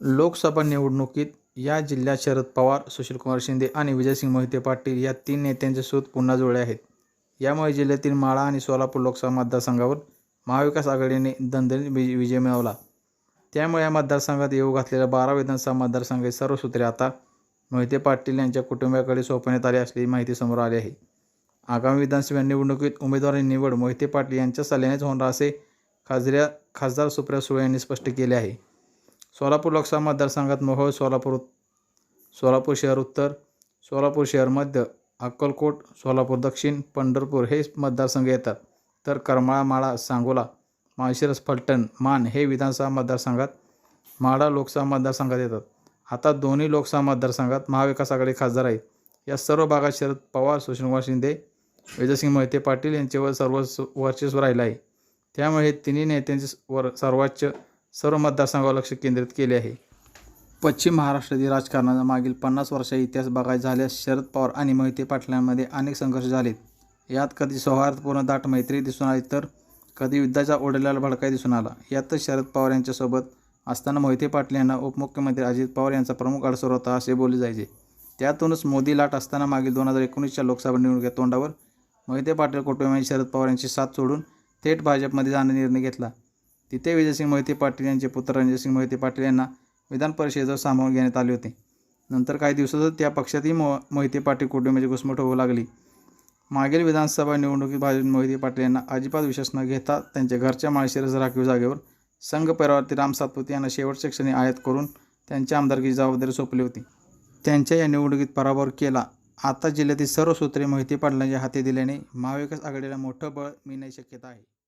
लोकसभा निवडणुकीत या जिल्ह्यात शरद पवार सुशीलकुमार शिंदे आणि विजयसिंग मोहिते पाटील या तीन नेत्यांचे सूत पुन्हा जुळले आहेत. यामुळे जिल्ह्यातील माळा आणि सोलापूर लोकसभा मतदारसंघावर महाविकास आघाडीने दणदणीत विजय विजय मिळवला. त्यामुळे या मतदारसंघात येऊ घातलेल्या बारा विधानसभा मतदारसंघाचे सर्व सूत्रे आता मोहिते पाटील यांच्या कुटुंबाकडे सोपवण्यात आली असल्याची माहिती समोर आली आहे. आगामी विधानसभा निवडणुकीत उमेदवारी निवड मोहिते पाटील यांच्या सल्ल्यानेच होणार असे खासदार खासदार सुप्रिया सुळे यांनी स्पष्ट केले आहे. सोलापूर लोकसभा मतदारसंघात मोहोळ सोलापूर सोलापूर शहर उत्तर सोलापूर शहर मध्य अक्कलकोट सोलापूर दक्षिण पंढरपूर हे मतदारसंघ येतात. तर करमाळा माळा सांगोला माळशिरस फलटण मान हे विधानसभा मतदारसंघात माळा लोकसभा मतदारसंघात येतात. आता दोन्ही लोकसभा मतदारसंघात महाविकास आघाडी खासदार आहेत. या सर्व भागात शरद पवार सुशीलकुमार शिंदे विजयसिंग मोहिते पाटील यांच्यावर सर्व वर्चस्व राहिलं आहे. त्यामुळे हे तिन्ही नेत्यांचे वर सर्वोच्च सर्व मतदारसंघावर लक्ष केंद्रित केले आहे. पश्चिम महाराष्ट्रातील राजकारणाचा मागील पन्नास वर्षाचा इतिहास बघायचा झाल्यास शरद पवार आणि मोहिते पाटलांमध्ये अनेक संघर्ष झालेत. यात कधी सौहार्दपूर्ण दाट मैत्री दिसून आली तर कधी युद्धाचा ओढल्याला भडकाय दिसून आला. यातच शरद पवार यांच्यासोबत असताना मोहिते पाटील यांना उपमुख्यमंत्री अजित पवार यांचा प्रमुख अडसर होता असे बोलले जायचे. त्यातूनच मोदी लाट असताना मागील दोन हजार एकोणीसच्या लोकसभा निवडणुकीत तोंडावर मोहिते पाटील कुटुंबियांनी शरद पवार यांची साथ सोडून थेट भाजपमध्ये जाण्याचा निर्णय घेतला. तिथे विजयसिंग मोहिते पाटील यांचे पुत्र रणजितसिंह मोहिते पाटील यांना विधान परिषदेवर सामावून घेण्यात आले होते. नंतर काही दिवसातच त्या पक्षातही मो मोहिते पाटील कुटुंबाची घुसमट होऊ लागली. मागील विधानसभा निवडणुकीत भाजप मोहिते पाटील यांना अजिबात विश्वास न घेता त्यांच्या घरच्या माळशिरस राखीव जागेवर संघ परिवारातील राम सातपुते यांना शेवटच्या क्षणी आयात करून त्यांच्या आमदारकीची जबाबदारी सोपली होती. त्यांच्या या निवडणुकीत पराभव केला. आता जिल्ह्यातील सर्व सूत्रे मोहिते पाटलांच्या हाती दिल्याने महाविकास आघाडीला मोठं बळ मिळण्याची शक्यता आहे.